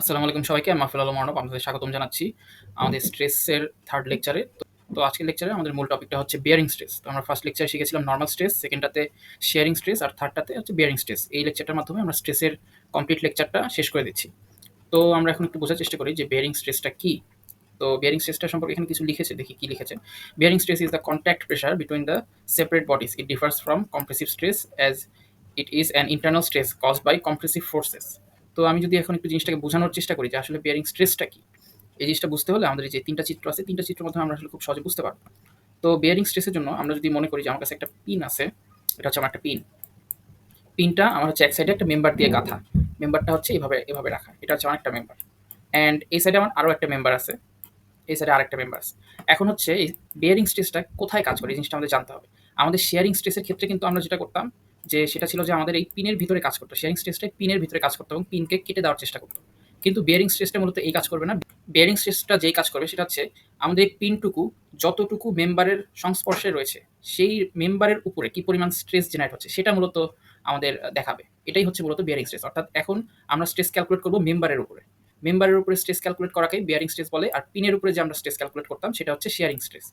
আসসালামু আলাইকুম সবাইকে, আমি মাহফুল আলম অর্ণব আপনাদের স্বাগতম জানাচ্ছি আমাদের স্ট্রেসের থার্ড লেকচারে তো আজকের লেকচারে আমাদের মূল টপিকটা হচ্ছে বিয়ারিং স্ট্রেস তো আমরা ফার্স্ট লেকচারে শিখেছিলাম নর্মাল স্ট্রেস সেকেন্ডটাতে শেয়ারিং স্ট্রেস আর থার্ডটাতে হচ্ছে বিয়ারিং স্ট্রেস এই লেকচারটার মাধ্যমে আমরা স্ট্রেসের কমপ্লিট লেকচারটা শেষ করে দিচ্ছি। তো আমরা এখন একটু বোঝার চেষ্টা করি যে বিয়ারিং স্ট্রেসটা কী? তো বিয়ারিং স্ট্রেসটা সম্পর্কে এখানে কিছু লিখেছে, দেখি কি লিখেছে। Bearing stress is the contact pressure between the separate bodies it differs from compressive stress as it is an internal stress caused by compressive forces তো আমি যদি এখন একটু জিনিসটাকে বোঝানোর চেষ্টা করি যে আসলে বিয়ারিং স্ট্রেসটা কি, এই জিনিসটা বুঝতে হলে আমাদের যে তিনটা চিত্র আছে, তিনটা চিত্রের মাধ্যমে আমরা আসলে খুব সহজে বুঝতে পারব। তো বিয়ারিং স্ট্রেসের জন্য আমরা যদি মনে করি যে আমার কাছে একটা পিন আছে, এটা হচ্ছে আমার একটা পিন পিনটা আমার হচ্ছে এক সাইডে একটা মেম্বার দিয়ে গাঁথা। মেম্বারটা হচ্ছে এভাবে এভাবে রাখা। এটা হচ্ছে আমার একটা মেম্বার অ্যান্ড এই সাইডে আমার আরও একটা মেম্বার আছে। এই সাইডে আরেকটা মেম্বার আছে। এখন হচ্ছে এই বিয়ারিং স্ট্রেসটা কোথায় কাজ করে, এই জিনিসটা আমাদের জানতে হবে। আমাদের শেয়ারিং স্ট্রেসের ক্ষেত্রে কিন্তু আমরা যেটা করতাম যে সেটা ছিল যে আমাদের এই পিনের ভিতরে কাজ করতো শেয়ারিং স্ট্রেসটাই পিনের ভিতরে কাজ করতো এবং পিনকে কেটে দেওয়ার চেষ্টা করতো। কিন্তু বিয়ারিং স্ট্রেসটা মূলত এই কাজ করবে না। বিয়ারিং স্ট্রেসটা যেই কাজ করবে সেটা হচ্ছে আমাদের এই পিনটুকু যতটুকু মেম্বারের সংস্পর্শে রয়েছে, সেই মেম্বারের উপরে কি পরিমাণ স্ট্রেস জেনারেট হচ্ছে সেটা মূলত আমাদের দেখাবে। এটাই হচ্ছে মূলত বিয়ারিং স্ট্রেস অর্থাৎ এখন আমরা স্ট্রেস ক্যালকুলেট করব মেম্বারের উপরে। মেম্বারের উপরে স্ট্রেস ক্যালকুলেট করাকে বিয়ারিং স্ট্রেস বলে, আর পিনের উপরে যে আমরা স্ট্রেস ক্যালকুলেট করতাম সেটা হচ্ছে শেয়ারিং স্ট্রেস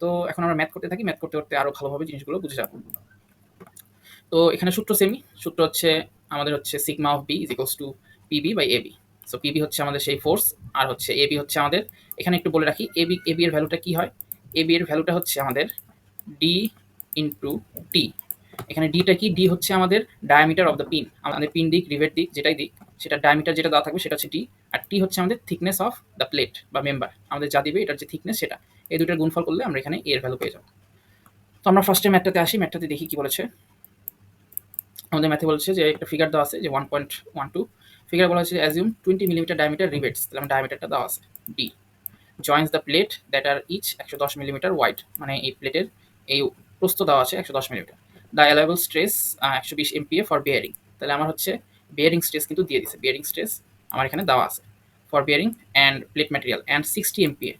তো এখন আমরা ম্যাথ করতে থাকি ম্যাথ করতে করতে আরও ভালোভাবে জিনিসগুলো বুঝে যাব। তো এখানে সূত্র সেমি সূত্র হচ্ছে, আমাদের হচ্ছে sigma of B is equals to PB by AB so PB হচ্ছে আমাদের সেই ফোর্স আর হচ্ছে এবি হচ্ছে আমাদের, এখানে একটু বলে রাখি এবি এবি এর ভ্যালুটা কি হয়? এবি এর ভ্যালুটা হচ্ছে আমাদের ডি ইন্টু টি এখানে ডিটা কি? ডি হচ্ছে আমাদের ডায়ামিটার অফ দ্য পিন আমাদের পিন দিক রিভেট দিক, যেটাই দিক, সেটা ডায়ামিটার যেটা দেওয়া থাকবে, সেটা হচ্ছে ডি আর টি হচ্ছে আমাদের থিকনেস অফ দ্য প্লেট বা মেম্বার আমাদের যা দিবে, এটার যে থিকনেস সেটা। এই দুটার গুণফল করলে আমরা এখানে এর ভ্যালু পেয়ে যাব। তো আমরা ফার্স্টে ম্যাটটাতে আসি। ম্যাটটাতে দেখি কি বলেছে। আমাদের ম্যাথে বলছে যে, একটা ফিগার দেওয়া আছে যে one point one two figure বলা হচ্ছে assume twenty millimeter diameter rivets তাহলে আমার ডায়ামিটারটা দেওয়া আছে D joins the plate that are each একশো দশ মিলিমিটার ওয়াইড মানে এই প্লেটের এই প্রস্ত দেওয়া আছে একশো দশ মিলিমিটার দ্য অ্যালাইবল স্ট্রেস একশো বিশ এমপিএ ফর বিয়ারিং তাহলে আমার হচ্ছে বিয়ারিং স্ট্রেস কিন্তু দিয়ে দিছে। বিয়ারিং স্ট্রেস আমার এখানে দেওয়া আছে for bearing and plate material and sixty MPa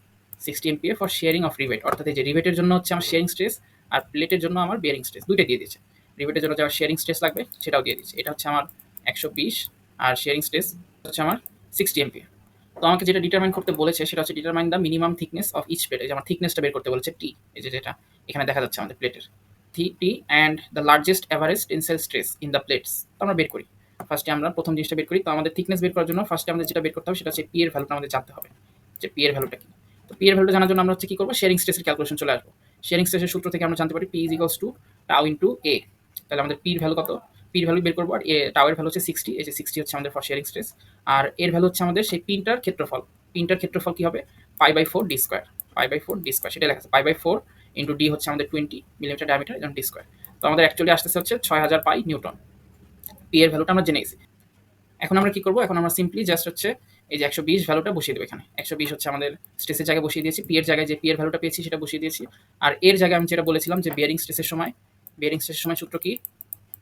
sixty MPa for shearing of rivet অর্থাৎ যে রিভেটের জন্য হচ্ছে আমার শেয়ারিং স্ট্রেস আর প্লেটের জন্য আমার বিয়ারিং স্ট্রেস দুইটা দিয়ে দিয়েছে। রিভেটের জন্য যারা শেয়ারিং স্ট্রেস লাগবে, সেটাও দিয়ে দিচ্ছি। এটা হচ্ছে আমার একশো বিশ, আর শেয়ারিং স্ট্রেস হচ্ছে আমার সিক্সটি এমপি তো আমাকে যেটা ডিটারমাইন করতে বলেছে, সেটা হচ্ছে determine the minimum thickness of each plate এই যে আমার থিকনেসটা বের করতে বলেছে টি এই যে যেটা এখানে দেখা যাচ্ছে আমাদের প্লেটের থি T and the largest average tensile stress in the plates তো আমরা বের করি। ফার্স্টে আমরা প্রথম জিনিসটা বের করি। তো আমাদের থিকনেস বের করার জন্য ফার্স্টে আমাদের যেটা বের করতে হবে, সেটা হচ্ছে পি এর ভ্যালুটা আমাদের জানতে হবে। যে পি এর ভ্যালুটা কি? তো পি এর ভ্যালুটা জানার জন্য আমরা হচ্ছে কি করব? শেয়ারিং স্ট্রেসের ক্যালকুলেশন চলে আসব। শেয়ারিং স্ট্রেসের সূত্র থেকে আমরা জানতে পারি P is equals to tau into A তাহলে আমাদের পির ভ্যালু কত? পির ভ্যালু বের করব আর এ টাওয়ার ভ্যালু হচ্ছে সিক্সটি এই যে সিক্সটি হচ্ছে আমাদের ফর শেয়ারিং স্ট্রেস আর এর ভ্যালু হচ্ছে আমাদের সেই পিনটার ক্ষেত্রফল। পিনটার ক্ষেত্রফল কি হবে? Five by four D square pi by four D square সেটা লেখা আছে। Pi by four into D হচ্ছে আমাদের টোয়েন্টি মিলিমিটার ডায়ামিটার এবং ডি স্কোয়ার তো আমাদের অ্যাকচুয়ালি আসতেছে হচ্ছে ছয় হাজার পাই নিউটন পি এর ভ্যালুটা আমরা জেনে গেছি এখন আমরা কি করব? এখন আমরা সিম্পলি জাস্ট হচ্ছে এই যে একশো বিশ ভ্যালুটা বসিয়ে দেবো এখানে। একশো বিশ হচ্ছে আমাদের স্ট্রেসের জায়গায় বসিয়ে দিয়েছি। পি এর জায়গায় যে পি এর ভ্যালুটা পেয়েছি সেটা বসিয়ে দিয়েছি। আর এর জায়গায় আমি যেটা বলেছিলাম যে বিয়ারিং স্ট্রেসের সময় বিয়ারিং স্ট্রেসের সময় সূত্র কি?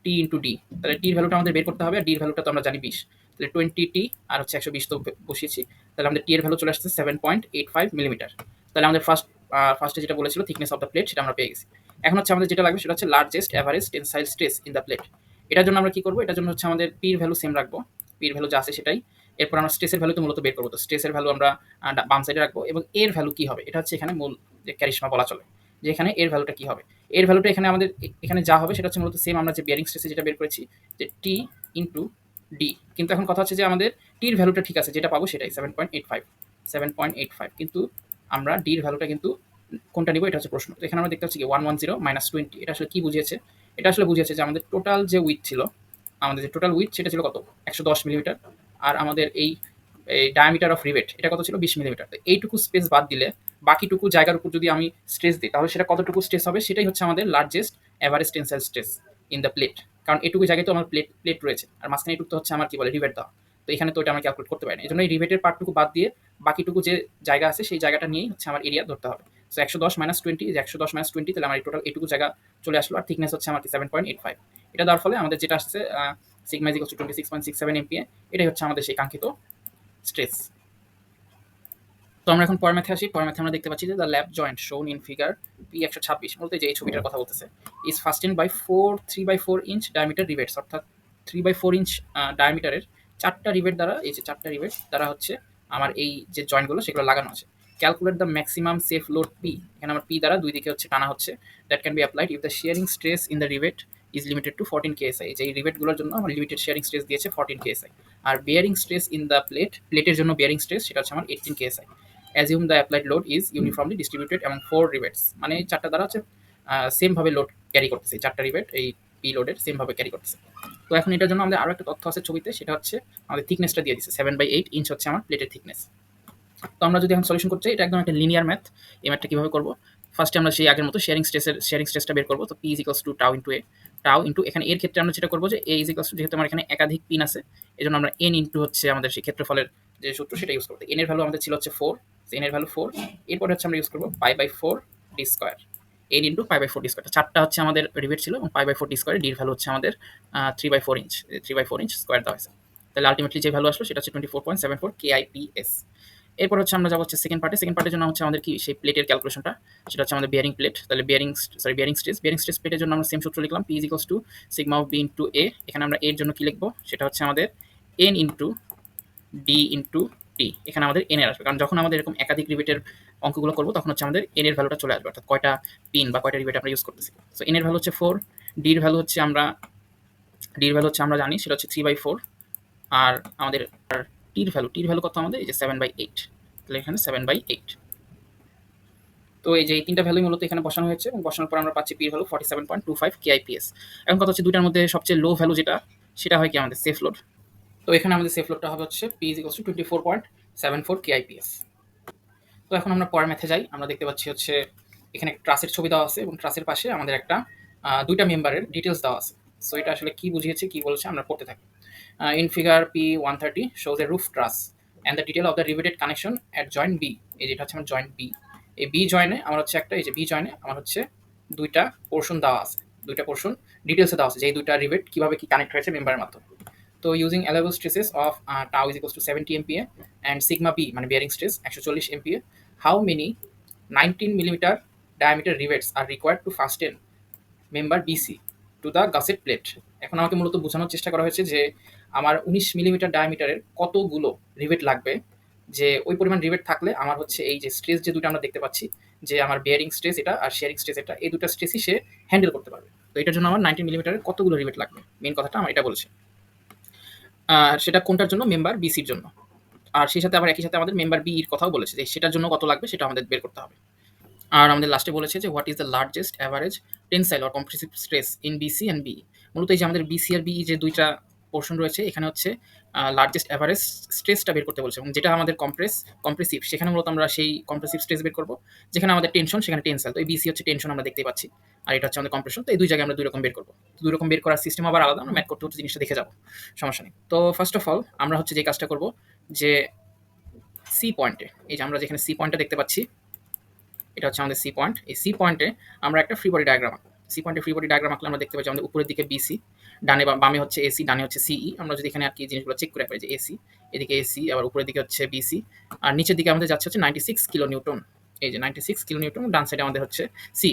টি ইন্টু ডি তাহলে টির ভ্যালুটা আমাদের বের করতে হবে আর ডির ভ্যালুটা তো আমরা জানি বিশ। তাহলে টোয়েন্টি টি আর হচ্ছে একশো বিশ তো বসিয়েছি। তাহলে আমাদের টি এর ভ্যালু চলে আসছে seven point eight five millimeter তাহলে আমাদের ফার্স্ট ফার্স্টে যেটা বলেছিল থিকনেস অফ দ্য প্লেট সেটা আমরা পেয়ে গেছি। এখন হচ্ছে আমাদের যেটা লাগবে সেটা হচ্ছে largest average tensile stress in the plate এটার জন্য আমরা কি করব? এটার জন্য হচ্ছে আমাদের পির ভ্যালু সেম রাখব। পির ভ্যালু যা আছে সেটাই। এরপর আমরা স্ট্রেসের ভ্যালু তো মূলত বের করব। তো স্ট্রেসের ভ্যালু আমরা বাম সাইডে রাখব। এবং এর ভ্যালু কি হবে? এটা হচ্ছে এখানে মূল যে ক্যারিশমা বলা চলে। যে এখানে এর ভ্যালুটা কি হবে? এর ভ্যালুটা এখানে আমাদের এখানে যা হবে সেটা হচ্ছে মূলত সেম আমরা যে বিয়ারিং স্ট্রেসে যেটা বের করেছি, যে টি ইন্টু ডি কিন্তু এখন কথা হচ্ছে যে আমাদের টির ভ্যালুটা ঠিক আছে, যেটা পাবো সেটাই seven point eight five seven point eight five কিন্তু আমরা ডির ভ্যালুটা কিন্তু কোনটা নিব এটা হচ্ছে প্রশ্ন। তো এখানে আমরা দেখতে পাচ্ছি কি one one zero minus twenty এটা আসলে কী বুঝিয়েছে? এটা আসলে বুঝিয়েছে যে আমাদের টোটাল যে উইথ ছিল, আমাদের যে টোটাল উইথ সেটা ছিল কত? একশো দশ মিলিমিটার আর আমাদের এই এই ডায়ামিটার অফ রিভেট এটা কত ছিল? বিশ মিলিমিটার তো এইটুকু স্পেস বাদ দিলে বাকিটুকু জায়গার উপর যদি আমি স্ট্রেস দিই, তাহলে সেটা কতটুকু স্ট্রেস হবে? সেটাই হচ্ছে আমাদের largest average tensile stress in the plate কারণ এটুকু জায়গায় তো আমার প্লেট প্লেট রয়েছে। আর মাঝখানে এটুকু তো হচ্ছে আমার কি বলে রিভেট দেওয়া। তো এখানে তো এটা আমরা ক্যালকুলেট করতে পারি এই জন্য এই রিভেটের পার্টটুকু বাদ দিয়ে বাকিটুকু যে জায়গা আছে, সেই জায়গাটা নিয়েই হচ্ছে আমার এরিয়া ধরতে হবে। সো একশো দশ মাইনাস টোয়েন্টি একশো দশ মাইনাস টোয়েন্টি তাহলে আমার টোটাল এটুকু জায়গা চলে আসলো। আর থিকনেস হচ্ছে আমার সেভেন পয়েন্ট এইট ফাইভ এটা দেওয়ার ফলে আমাদের যেটা আসছে sigma is equal to twenty six point six seven MPa এটাই হচ্ছে আমাদের সেই কাঙ্ক্ষিত স্ট্রেস তো আমরা এখন পরের ম্যাথে আসি। পরের ম্যাথে আমরা দেখতে পাচ্ছি যে the lap joint shown in figure P একশো ছাব্বিশ বলতে যে এই ছবিটার কথা বলতেছে। Is fasten by four three by four inch diameter rivets অর্থাৎ থ্রি বাই ফোর ইঞ্চ ডায়ামিটারের চারটা রিভেট দ্বারা, এই যে চারটা রিভেট দ্বারা হচ্ছে আমার এই যে জয়েন্টগুলো সেগুলো লাগানো আছে। Calculate the maximum safe load P এখানে আমার পি দ্বারা দুই দিকে হচ্ছে টানা হচ্ছে। That can be applied if the shearing stress in the rivet is limited to fourteen ksi যে এই রিভেটগুলোর জন্য আমার লিমিটেড শেয়ারিং স্ট্রেস দিয়েছে fourteen KSI R bearing stress in the plate প্লেটের জন্য বিয়ারিং স্ট্রেস সেটা হচ্ছে আমার eighteen ksi assume the applied load is uniformly distributed এবং ফোর রিভেটস মানে এই চারটা দ্বারা হচ্ছে সেমভাবে লোড ক্যারি করতেছে। চারটা রিবেট এই পি লোডের সেমভাবে ক্যারি করতেছে। তো এখন এটার জন্য আমাদের আরও একটা তথ্য আছে ছবিতে সেটা হচ্ছে আমাদের থিকনেসটা দিয়ে দিচ্ছে সেভেন বাই এইট ইঞ্চ হচ্ছে আমার প্লেটের থিকনেস তো আমরা যদি এখন সলিউশন করছি এটা একদম একটা লিনিয়ার ম্যাথ এই ম্যাথটা কীভাবে করব? ফার্স্টে আমরা সেই আগের মতো শেয়ারিং স্ট্রেসের শেয়ারিং স্ট্রেসটা বের করব। তো P is equals to tau into A tau into এখানে এর ক্ষেত্রে আমরা যেটা করব যে এ ইজ ইকলস টু যেহেতু আমার এখানে একাধিক পিন আছে এই জন্য আমরা এন ইন্টু হচ্ছে আমাদের সেই ক্ষেত্রফলের যে সূত্র সেটা ইউজ করব। এন এর ভ্যালু আমাদের ছিল হচ্ছে ফোর এন এর ভ্যালু ফোর এরপরে হচ্ছে আমরা ইউজ করব pi by four D square N into pi by four D square চারটা হচ্ছে আমাদের রিভেট ছিল এবং pi by four D square ডির ভ্যালু হচ্ছে আমাদের three by four inch three by four inch square দেওয়া হয়েছে। তাহলে আলটিমেটলি যে ভ্যালু আসলো সেটা হচ্ছে twenty four point seven four kips এরপর হচ্ছে আমরা যাব হচ্ছে সেকেন্ড পার্টে সেকেন্ড পার্টের জন্য হচ্ছে আমাদের কি সেই প্লেটের ক্যালকুলেশনটা সেটা হচ্ছে আমাদের বিয়ারিং প্লেট তাহলে bearing sorry bearing stress bearing stress প্লেটের জন্য আমরা সেম সূত্র লিখলাম P is equals to sigma of B into A এখানে আমরা এর জন্য কি লিখব? সেটা হচ্ছে আমাদের N into D into T এখানে আমাদের এন এর আসবে। কারণ যখন আমাদের এরকম একাধিক রিবেটের অঙ্কগুলো করব, তখন হচ্ছে আমাদের এন এর ভ্যালুটা চলে আসবে, অর্থাৎ কয়টা পিন বা কয়টা রিবেট আমরা ইউজ করতেছি। সো এন এর ভ্যালু হচ্ছে ফোর ডির ভ্যালু হচ্ছে আমরা ডির ভ্যালু হচ্ছে আমরা জানি, সেটা হচ্ছে থ্রি বাই ফোর আর আমাদের, আর টির ভ্যালু টির ভ্যালু কত আমাদের? এই যে সেভেন বাই এইট তাহলে এখানে সেভেন বাই এইট তো এই যে এই তিনটা ভ্যালু মূলত এখানে বসানো হয়েছে, এবং বসানোর পর আমরা পাচ্ছি পির value forty seven point two five kips এখন কথা হচ্ছে দুটার মধ্যে সবচেয়ে লো ভ্যালু যেটা, সেটা হয় কি আমাদের সেফ লোড তো এখানে আমাদের সেফ লোডটা হবে হচ্ছে P is equals to twenty four point seven four kips তো এখন আমরা পরের ম্যাথে যাই, আমরা দেখতে পাচ্ছি হচ্ছে এখানে ট্রাসের ছবি দেওয়া আছে এবং ট্রাসের পাশে আমাদের একটা দুইটা মেম্বারের ডিটেলস দেওয়া আছে। সো এটা আসলে কি বুঝিয়েছে, কি বলছে আমরা পড়তে থাকি। In figure P one thirty shows a roof truss and the detail of the riveted connection at joint B এই যেটা হচ্ছে আমার জয়েন্ট বি এই বি জয়েনে আমার হচ্ছে একটা, এই যে বি জয়েনে আমার হচ্ছে দুইটা পোর্শন দেওয়া আছে। দুইটা পোর্শন ডিটেলসে দেওয়া আছে যে এই দুইটা রিভেট কীভাবে কি কানেক্ট হয়েছে মেম্বারের মাধ্যমে। তো using allowable stresses of tau is equals to seventy MPa and sigma B মানে বিয়ারিং স্ট্রেস একশো চল্লিশ MPa how many nineteen millimeter diameter rivets are required to first fasten member BC to the gusset plate এখন আমাকে মূলত বোঝানোর চেষ্টা করা হয়েছে যে আমার উনিশ মিলিমিটার ডায়ামিটারের কতগুলো রিভেট লাগবে, যে ওই পরিমাণ রিভেট থাকলে আমার হচ্ছে এই যে স্ট্রেস যে দুটো আমরা দেখতে পাচ্ছি, যে আমার বিয়ারিং স্ট্রেস এটা আর শেয়ারিং স্ট্রেস এটা, এই দুটো স্ট্রেসই সে হ্যান্ডেল করতে পারবে। তো এটার জন্য আমার নাইনটিন মিলিমিটারের কতগুলো রিভেট লাগবে? মেন কথাটা আমার এটা বলেছে। আর সেটা কোনটার জন্য? মেম্বার বিসির জন্য। আর সেই সাথে আবার একই সাথে আমাদের মেম্বার বি এর কথাও বলেছে যে সেটার জন্য কত লাগবে সেটা আমাদের বের করতে হবে। আর আমাদের লাস্টে বলেছে যে what is the largest average tensile or compressive stress in BC and B মূলত এই যে আমাদের বিসি আর বিই যে দুইটা পোর্শন রয়েছে। এখানে হচ্ছে লার্জেস্ট অ্যাভারেজ স্ট্রেসটা বের করতে বলছে এবং যেটা আমাদের কম্প্রেস কম্প্রেসিভ সেখানে মূলত আমরা সেই কম্প্রেসিভ স্ট্রেস বের করব। যেখানে আমাদের টেনশন সেখানে টেনসাইল তো এই বিসি হচ্ছে টেনশন আমরা দেখতে পাচ্ছি। আর এটা হচ্ছে আমাদের কম্প্রেশন তো এই দুই জায়গায় আমরা দুই রকম বের করব। দুই রকম বের করার সিস্টেম আবার আলাদা। আমরা ম্যাথ করতে হচ্ছে জিনিসটা দেখে যাব। সমস্যা নেই। তো ফার্স্ট অফ অল আমরা হচ্ছে যে কাজটা করব যে সি পয়েন্টে এই যে আমরা যেখানে সি পয়েন্টটা দেখতে পাচ্ছি, এটা হচ্ছে আমাদের সি পয়েন্ট এই সি পয়েন্টে আমরা একটা ফ্রি বডি ডায়াগ্রাম আঁকবো। সি পয়েন্টে ফ্রি বডি ডায়াগ্রাম আঁকলে আমরা দেখতে পাচ্ছি আমাদের উপরের দিকে বিসি ডানে বামে হচ্ছে এসি ডানে হচ্ছে সিই আমরা যদি এখানে আর কি জিনিসগুলো চেক করে পাই যে এসি এদিকে এসি আবার উপরের দিকে হচ্ছে বিসি আর নিচের দিকে আমাদের যাচ্ছে হচ্ছে নাইনটি সিক্স কিলো নিউটন এই যে নাইনটি সিক্স কিলো নিউটন ডান সাইডে আমাদের হচ্ছে সি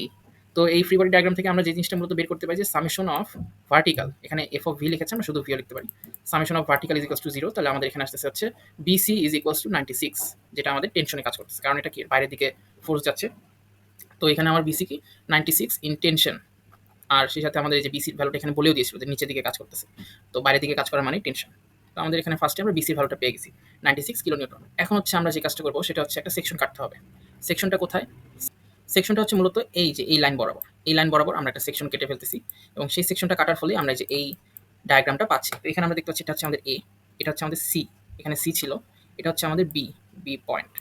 তো এই ফ্রি বডি ডায়াগ্রাম থেকে আমরা যে জিনিসটা মূলত বের করতে পারি যে সামেশন অফ ভার্টিক্যাল এখানে এফ অফ ভি লিখেছে, আমরা শুধু ভিও লিখতে পারি। Summation of vertical is to zero তাহলে আমাদের এখানে আসতেছে হচ্ছে BC is equals to ninety six যেটা আমাদের টেনশনে কাজ করতেছে। কারণ এটা কি? বাইরের দিকে ফোর্স যাচ্ছে। তো এখানে আমার বিসি কি? নাইনটি সিক্স ইন টেনশন আর সেই সাথে আমাদের যে বিসির ভ্যালুটা এখানে বলেও দিয়েছিল যে নিচের দিকে কাজ করতেছে। তো বাইরের দিকে কাজ করার মানে টেনশন তো আমাদের এখানে ফার্স্টে আমরা বিসির ভ্যালুটা পেয়ে গেছি। নাইনটি সিক্স কিলো নিউটন এখন হচ্ছে আমরা যে কাজটা করব সেটা হচ্ছে একটা সেকশন কাটতে হবে। সেকশনটা কোথায়? সেকশনটা হচ্ছে মূলত এই যে, এই লাইন বরাবর। এই লাইন বরাবর আমরা একটা সেকশন কেটে ফেলতেছি এবং সেই সেকশনটা কাটার ফলে আমরা যে এই ডায়াগ্রামটা পাচ্ছি। তো এখানে আমরা দেখতে পাচ্ছি এটা হচ্ছে আমাদের এ এটা হচ্ছে আমাদের সি এখানে সি ছিল, এটা হচ্ছে আমাদের বি বি পয়েন্ট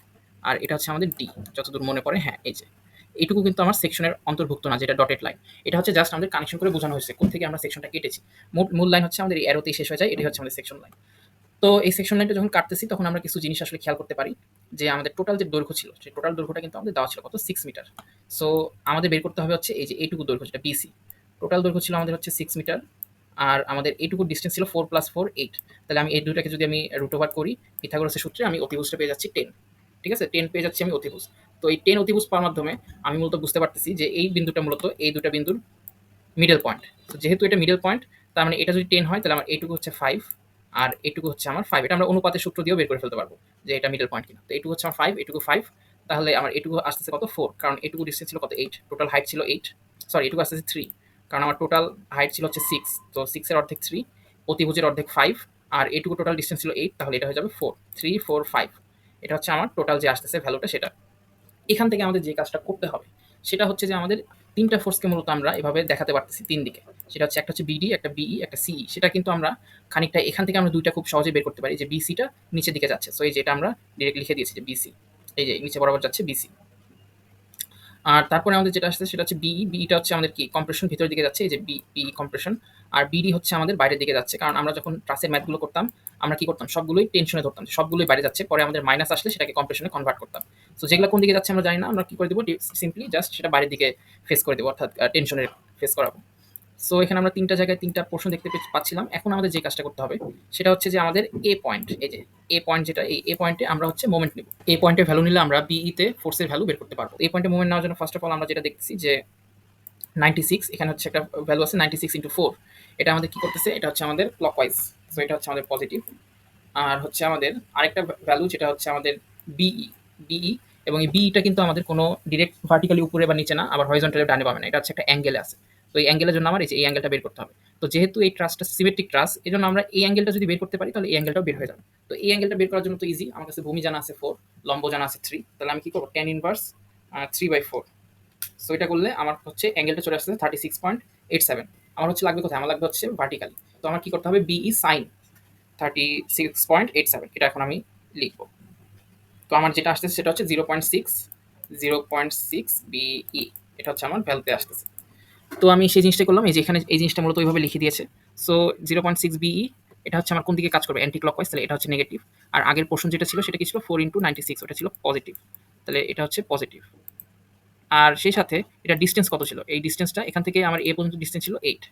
আর এটা হচ্ছে আমাদের ডি যতদূর মনে পড়ে হ্যাঁ এই যে। এইটুকু কিন্তু আমার সেকশনের অন্তর্ভুক্ত না, যেটা ডটেড লাইন এটা হচ্ছে জাস্ট আমাদের কানেকশন করে বোঝানো হয়েছে, কোথা থেকে আমরা সেকশনটা কেটেছি। মূল লাইন হচ্ছে আমাদের অ্যারোতেই শেষ হয়ে যায়, এটাই হচ্ছে আমাদের সেকশন লাইন তো এই সেকশন লাইনটা যখন কাটতেছি, তখন আমরা কিছু জিনিস আসলে খেয়াল করতে পারি, যে আমাদের টোটাল যে দৈর্ঘ্য ছিল, সেই টোটাল দৈর্ঘ্যটা কিন্তু আমাদের দেওয়া ছিল কত? সিক্স মিটার সো আমাদের বের করতে হবে হচ্ছে এই যে এইটুকু দৈর্ঘ্য, যেটা বিসি টোটাল দৈর্ঘ্য ছিল আমাদের হচ্ছে সিক্স মিটার আর আমাদের এইটুকু ডিস্টেন্স ছিল ফোর প্লাস ফোর এইট তাহলে আমি এই দুটাকে যদি আমি রুট ওভার করি পিথাগোরাসের সূত্রে আমি অতিভুজটা পেয়ে যাচ্ছি টেন ঠিক আছে? টেন পেয়ে যাচ্ছি আমি অতিভুজ। তো এই টেন অতিভুজ পাওয়ার মাধ্যমে আমি মূলত বুঝতে পারতেছি যে এই বিন্দুটা মূলত এই দুটা বিন্দুর মিডল পয়েন্ট তো যেহেতু এটা মিডল পয়েন্ট তার মানে এটা যদি টেন হয়, তাহলে আমার এইটুকু হচ্ছে ফাইভ আর এটুকু হচ্ছে আমার ফাইভ এটা আমরা অনুপাতের সূত্র দিয়েও বের করে ফেলতে পারব যে এটা মিডল পয়েন্ট কিনা। তো এটুকু হচ্ছে আমার ফাইভ এটুকু ফাইভ তাহলে আমার এটুকু আসতেছে কত ফোর কারণ এটুকু ডিস্টেন্স ছিল কত এইট টোটাল হাইট ছিল এইট সরি এটুকু আসতেছে থ্রি কারণ আমার টোটাল হাইট ছিল হচ্ছে সিক্স তো সিক্সের অর্ধেক থ্রি অতিভুজের অর্ধেক ফাইভ আর এটুকু টোটাল ডিস্টেন্স ছিল এইট তাহলে এটা হয়ে যাবে ফোর থ্রি ফোর ফাইভ এটা হচ্ছে আমার টোটাল যে আসতেছে ভ্যালুটা সেটা। এখান থেকে আমাদের যে কাজটা করতে হবে, সেটা হচ্ছে যে আমাদের তিনটা ফোর্সকে মূলত আমরা এভাবে দেখাতে পারতেছি তিন দিকে সেটা হচ্ছে একটা হচ্ছে বিডি একটা বিই একটা সিই সেটা কিন্তু আমরা খানিকটা এখান থেকে আমরা দুইটা খুব সহজে বের করতে পারি, যে বিসিটা নিচের দিকে যাচ্ছে। সো এই যেটা আমরা ডিরেক্ট লিখে দিয়েছি যে বিসি এই যে নিচে বরাবর যাচ্ছে বিসি আর তারপরে আমাদের যেটা আসছে সেটা হচ্ছে বিই বিইটা হচ্ছে আমাদের কি? কম্প্রেশন ভিতরের দিকে যাচ্ছে, এই যে বি বিই কম্প্রেশন আর বিডি হচ্ছে আমাদের বাইরের দিকে যাচ্ছে। কারণ আমরা যখন ট্রাসের ম্যাথগুলো করতাম, আমরা কি করতাম? সবগুলোই টেনশনে ধরতাম। সবগুলোই বাইরে যাচ্ছে। পরে আমাদের মাইনাস আসলে সেটাকে কম্প্রেশনে কনভার্ট করতাম। সো যেগুলো কোন দিকে যাচ্ছে আমরা জানি না। আমরা কি করে দেবো? সিম্পলি জাস্ট সেটা বাইরের দিকে ফেস করে দেবো, অর্থাৎ টেনশনের ফেস করাবো। সো এখানে আমরা তিনটা জায়গায় তিনটা প্রশ্ন দেখতে পাচ্ছিলাম। এখন আমাদের যে কাজটা করতে হবে, সেটা হচ্ছে যে আমাদের এ পয়েন্ট এই যে এ পয়েন্ট যেটা, এই এ পয়েন্টে আমরা হচ্ছে মোমেন্ট নিব। এ পয়েন্টে ভ্যালু নিলে আমরা বিইতে ফোর্সের ভ্যালু বের করতে পারব। এই পয়েন্টে মোমেন্ট নেওয়ার জন্য ফার্স্ট অফ অল আমরা যেটা দেখছি যে নাইনটি সিক্স এখানে হচ্ছে একটা ভ্যালু আছে নাইনটি সিক্স ইন্টু ফোর এটা আমাদের কি করতেছে? এটা হচ্ছে আমাদের ক্লকওয়াইজ সো এটা হচ্ছে আমাদের পজিটিভ আর হচ্ছে আমাদের আরেকটা ভ্যালু যেটা হচ্ছে আমাদের বিই বিই এবং এই বিইটা কিন্তু আমাদের কোনো ডিরেক্ট ভার্টিক্যালি উপরে বা নিচে না, আবার হরিজন্টালি ডানে পাবে না। এটা হচ্ছে একটা অ্যাঙ্গেলে আছে। তো এই অ্যাঙ্গেলের জন্য আমার এই অ্যাঙ্গেলটা বের করতে হবে। তো যেহেতু এই ট্রাসটা সিমেট্রিক ট্রাস এই জন্য আমরা এই অ্যাঙ্গেলটা যদি বের করতে পারি, তাহলে এই অ্যাঙ্গেলটাও বের হয়ে যাবে। তো এই অ্যাঙ্গেলটা বের করার জন্য তো ইজি আমার কাছে ভূমি জানা আছে ফোর লম্ব জানা আছে থ্রি তাহলে আমি কি করব? Tan inverse three by four so এটা করলে আমার হচ্ছে অ্যাঙ্গেলটা চলে আসছে thirty six point eight seven আমার হচ্ছে লাগবে কোথায়? আমার লাগবে হচ্ছে ভার্টিক্যালি তো আমার কি করতে হবে? BE sine thirty six point eight seven এটা এখন আমি লিখব। তো আমার যেটা আসতেছে সেটা হচ্ছে zero point six zero point six BE এটা হচ্ছে আমার ভ্যালুতে আসতেছে। তো আমি সেই জিনিসটা করলাম, এই যে এখানে এই জিনিসটা মূলত ওইভাবে লিখে দিয়েছে। So zero point six BE এটা হচ্ছে আমার কোন দিকে কাজ করবে? অ্যান্টি ক্লকওয়াইজ তাহলে এটা হচ্ছে নেগেটিভ আর আগের পোর্শন যেটা ছিল, সেটা কি ছিল? ফোর ইন্টু নাইনটি সিক্স ওটা ছিল পজিটিভ তাহলে এটা হচ্ছে পজিটিভ আর সেই সাথে এটা ডিস্টেন্স কত ছিল? এই ডিস্টেন্সটা এখান থেকে আমার এ পর্যন্ত ডিস্টেন্স ছিল eight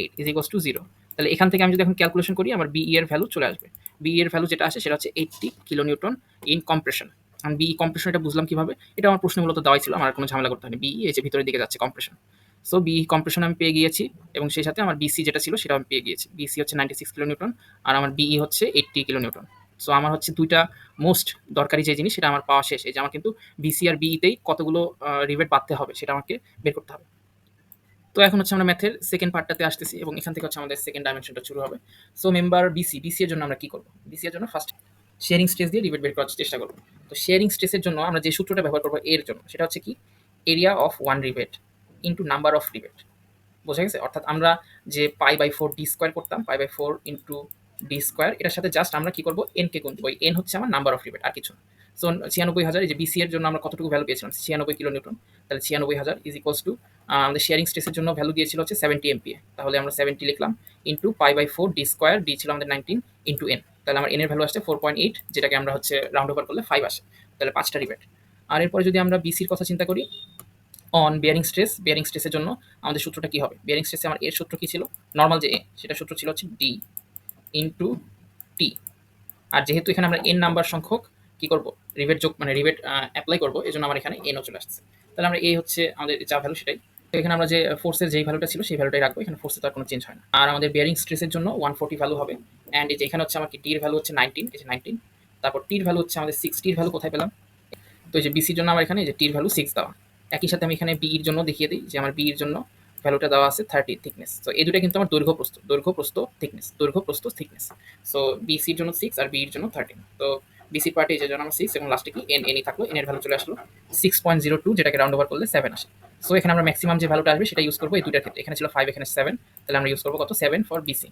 eight is equals to zero তাহলে এখান থেকে আমি যদি এখন ক্যালকুলেশন করি, আমার বিই এর ভ্যালু চলে আসবে। বিই এর ভ্যালু যেটা আসে, সেটা হচ্ছে eighty kilo newton in compression আমি বিই কম্প্রেশন এটা বুঝলাম কীভাবে? এটা আমার প্রশ্ন মূলত দেওয়াই ছিল, আমার কোনো ঝামেলা করতে হয়নি। বিই এই যে ভিতরের দিকে যাচ্ছে কম্প্রেশন সো বিই কম্প্রেশন আমি পেয়ে গিয়েছি, এবং সেই সাথে আমার বিসি যেটা ছিল, সেটা আমি পেয়ে গিয়েছি। বিসি হচ্ছে নাইনটি সিক্স কিলো নিউটন আর আমার বিই হচ্ছে এইটটি কিলো নিউটন সো আমার হচ্ছে দুইটা মোস্ট দরকারি যে জিনিস, সেটা আমার পাওয়া শেষ। এই যে আমার কিন্তু বিসি আর বিইতেই কতগুলো রিভেট বাঁধতে হবে, সেটা আমাকে বের করতে হবে। তো এখন হচ্ছে আমরা ম্যাথের সেকেন্ড পার্টটাতে আসতেছি এবং এখান থেকে হচ্ছে আমাদের সেকেন্ড ডাইমেনশনটা শুরু হবে। সো মেম্বার বিসি বিসি এর জন্য আমরা কি করব? বিসি এর জন্য ফার্স্ট শেয়ারিং স্ট্রেস দিয়ে রিভেট বের করার চেষ্টা করব। তো শেয়ারিং স্ট্রেসের জন্য আমরা যে সূত্রটা ব্যবহার করব এর জন্য, সেটা হচ্ছে কি? Area of one rivet into number of rivet বোঝা গেছে? অর্থাৎ আমরা যে pi by four D square করতাম pi by four into D square এটার সাথে জাস্ট আমরা কি করব? এন কে গুণ দেবো। এন হচ্ছে আমার নাম্বার অফ রিভেট আর কিছু সো ছিয়ানব্বই হাজার, এই যে বিসি এর জন্য আমরা কতটুকু ভ্যালু পেয়েছিলাম? ছিয়ানব্বই কিলো নিউটন। তাহলে ছিয়ানব্বই হাজার ইজ ইকোয়াস টু আমাদের শেয়ারিং স্ট্রেসের জন্য ভ্যালু দিয়েছিল হচ্ছে সেভেন্টি এমপিএ তাহলে আমরা সেভেন্টি লিখলাম into pi by four D square D ছিল আমাদের নাইনটিন ইন্টু এন তাহলে আমার এনের ভ্যালু আসছে ফোর পয়েন্ট এইট যেটাকে আমরা হচ্ছে রাউন্ড ওভার করলে ফাইভ আসে। তাহলে পাঁচটা রিবেট আর এরপরে যদি আমরা বিসির কথা চিন্তা করি অন বিয়ারিং স্ট্রেস বিয়ারিং স্ট্রেসের জন্য আমাদের সূত্রটা কী হবে? বিয়ারিং স্ট্রেসে আমার এর সূত্র কী ছিল? নর্মাল যে এ সেটা সূত্র ছিল হচ্ছে ডি ইন্টু টি আর যেহেতু এখানে আমরা এন নাম্বার সংখ্যক কী করব? রিভেট যোগ মানে রিভেট অ্যাপ্লাই করব এই জন্য আমার এখানে এনও চলে আসছে। তাহলে আমরা এ হচ্ছে আমাদের যা ভ্যালু সেটাই। তো এখানে আমরা যে ফোর্সের যেই ভ্যালুটা ছিল সেই ভ্যালুটাই রাখব, এখানে ফোর্সে তো আর কোনো চেঞ্জ হয় না। আর আমাদের বিয়ারিং স্ট্রেসের জন্য ওয়ান ফোর্টি ভ্যালু হবে। অ্যান্ড এই যে এখানে হচ্ছে আমার কি টির ভ্যালু হচ্ছে নাইনটিন এই যে নাইনটিন তারপর টির ভ্যালু হচ্ছে আমাদের সিক্স টির ভ্যালু কোথায় পেলাম? তো এই যে বিসির জন্য আমার এখানে যে টির ভ্যালু সিক্স দেওয়া। একই সাথে আমি এখানে বিইর জন্য দেখিয়ে দিই যে আমার বিইর জন্য ভ্যালুটা দেওয়া আছে থার্টি থিকনেস তো এই দুটো কিন্তু আমার দৈর্ঘ্য প্রস্ত দৈর্ঘ্য প্রস্ত থিকনেস দৈর্ঘ্য প্রস্ত থিকনেস সো বিসির জন্য সিক্স আর বিইর জন্য থার্টিন তো বিসি পার্টে যে জন্য আমার সিক্স এবং লাস্টে কি? এন এনই থাকল এনের ভ্যালু চলে আসলো সিক্স পয়েন্ট জিরো টু যেটাকে রাউন্ড ওভার করলে সেভেন আসে। সো এখানে আমরা ম্যাক্সিমাম যে ভ্যালুটা আসবে সেটা ইউজ করব এই দুটার ক্ষেত্রে। এখানে ছিল ফাইভ এখানে সেভেন তাহলে আমরা ইউজ করব কত? সেভেন ফর বিসি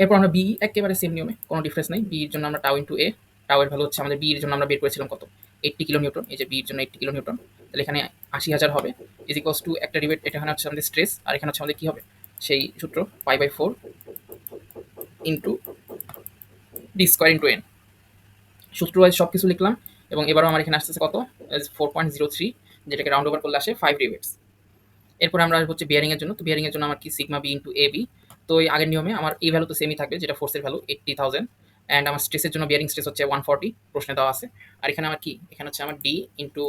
এরপর আমরা বি একেবারে সেম নিয়মে, কোনো ডিফারেন্স নেই। বির জন্য আমরা টাউ ইন্টু এ টাওয়ের ভ্যালু হচ্ছে আমাদের বির জন্য আমরা বের করেছিলাম কত? এইটটি কিলো নিউটন এই যে বির জন্য এইটটি কিলো নিউটন তাহলে এখানে আশি হাজার হবে। ইজ ইকোয়াস টু একটা রিবেট এখানে হচ্ছে আমাদের স্ট্রেস আর এখানে হচ্ছে আমাদের কী হবে? সেই সূত্র pi by four into D square into N সূত্র ওয়াইজ সব কিছু লিখলাম, এবং এবারও আমার এখানে আসতেছে কত? ফোর পয়েন্ট জিরো থ্রি যেটাকে রাউন্ড ওভার করলে আসে ফাইভ রিবেটস এরপর আমরা হচ্ছে বিয়ারিংয়ের জন্য, তো বিয়ারিংয়ের জন্য আমার কি sigma B into A B তো এই আগের নিয়মে আমার এই ভ্যালু তো সেমই থাকবে, যেটা ফোর্সের ভ্যালু এইট্টি থাউজেন্ড অ্যান্ড আমার স্ট্রেসের জন্য বিয়ারিং স্ট্রেস হচ্ছে ওয়ান ফর্টি প্রশ্নে দেওয়া আছে। আর এখানে আমার কি? এখানে হচ্ছে আমার D into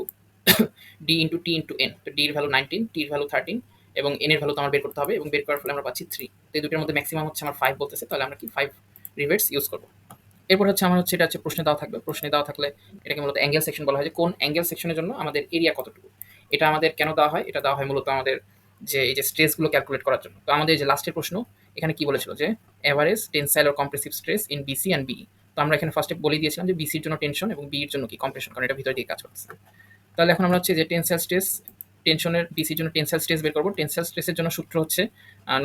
D into T into N তো ডির ভ্যালু নাইনটিন টির ভ্যালু থার্টিন এবং এনের ভ্যালু তো আমার বের করতে হবে, এবং বের করার ফলে আমরা পাচ্ছি থ্রি তো এই দুটোর মধ্যে ম্যাক্সিমাম হচ্ছে আমার ফাইভ বলতেছে, তাহলে আমরা কি ফাইভ রিভেটস ইউজ করব। এরপর হচ্ছে আমার হচ্ছে এটা হচ্ছে প্রশ্নে দেওয়া থাকবে, প্রশ্নে দেওয়া থাকলে এটাকে মূলত অ্যাঙ্গেল সেকশন বলা হয়, যে কোন অ্যাঙ্গেল সেকশনের জন্য আমাদের এরিয়া কতটুকু? এটা আমাদের কেন দেওয়া হয়? এটা দেওয়া হয় মূলত আমাদের যে, এই যে স্ট্রেসগুলো ক্যালকুলেট করার জন্য। তো আমাদের যে লাস্টের প্রশ্ন, এখানে কি বলেছিল যে average tensile O compressive stress in BC and B তো আমরা এখানে ফার্স্টে বলে দিয়েছিলাম যে বিসির জন্য টেনশন এবং বির জন্য কি? কম্প্রেশন কারণ এটা ভিতরে দিয়ে কাজ করছে তাহলে এখন আমরা হচ্ছে যে টেনসাইল স্ট্রেস টেনশনের বিসির জন্য টেনসাইল স্ট্রেস বের করব। টেনসাইল স্ট্রেসের জন্য সূত্র হচ্ছে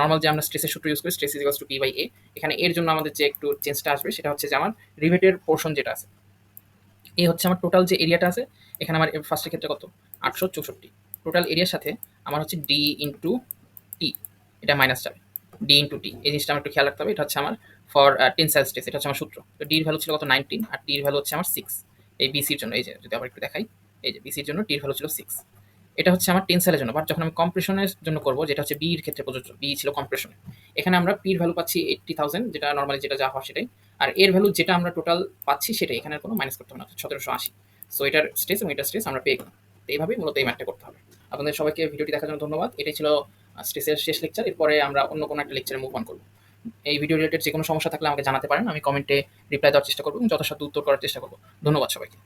নর্মাল যে আমরা স্ট্রেসের সূত্র ইউজ করি stress is to P by A এখানে এর জন্য আমাদের যে একটু চেঞ্জটা আসবে, সেটা হচ্ছে যে আমার রিভেটের পোর্শন যেটা আছে। এই হচ্ছে আমার টোটাল যে এরিয়াটা আছে, এখানে আমার ফার্স্টের ক্ষেত্রে কত? আটশো চৌষট্টি। টোটাল এরিয়ার সাথে আমার হচ্ছে ডি ইন্টু টি এটা মাইনাস যাবে। ডি ইন্টু টি এই জিনিসটা আমার একটু খেয়াল রাখতে হবে। এটা হচ্ছে আমার ফর টেনসাইল স্ট্রেস এটা হচ্ছে আমার সূত্র। তো ডির ভ্যালু ছিল কত? নাইনটিন আর টির ভ্যালু হচ্ছে আমার সিক্স এই বিসির জন্য, এই যে যদি আবার একটু দেখাই। এই যে বিসির জন্য টির ভ্যালু ছিল সিক্স এটা হচ্ছে আমার টেনসাইলের জন্য বাট যখন আমি কম্প্রেশনের জন্য করব, যেটা হচ্ছে বির ক্ষেত্রে প্রযোজ্য বি ছিল কম্প্রেশনে এখানে আমরা পির ভ্যালু পাচ্ছি এইট্টি থাউজেন্ড যেটা নর্মালি যেটা যা হয় সেটাই। আর এর ভ্যালু যেটা আমরা টোটাল পাচ্ছি সেটাই, এখানে কোনো মাইনাস করতে হবে না, সতেরোশো আশি। সো এটার স্ট্রেস এবং এটার স্ট্রেস আমরা পেয়ে গেলাম। তো এইভাবেই মূলত এই ম্যাথটা করতে হবে। আপনাদের সবাইকে ভিডিওটি দেখার জন্য ধন্যবাদ। এটাই ছিল স্ট্রেসের শেষ লেকচার এরপরে আমরা অন্য কোনো একটা লেকচারে মুভ অন করব। এই ভিডিও রিলেটেড যে কোনো সমস্যা থাকলে আমাকে জানাতে পারেন, আমি কমেন্টে রিপ্লাই দেওয়ার চেষ্টা করব এবং যথাসাধ্য উত্তর করার চেষ্টা করব। ধন্যবাদ সবাইকে।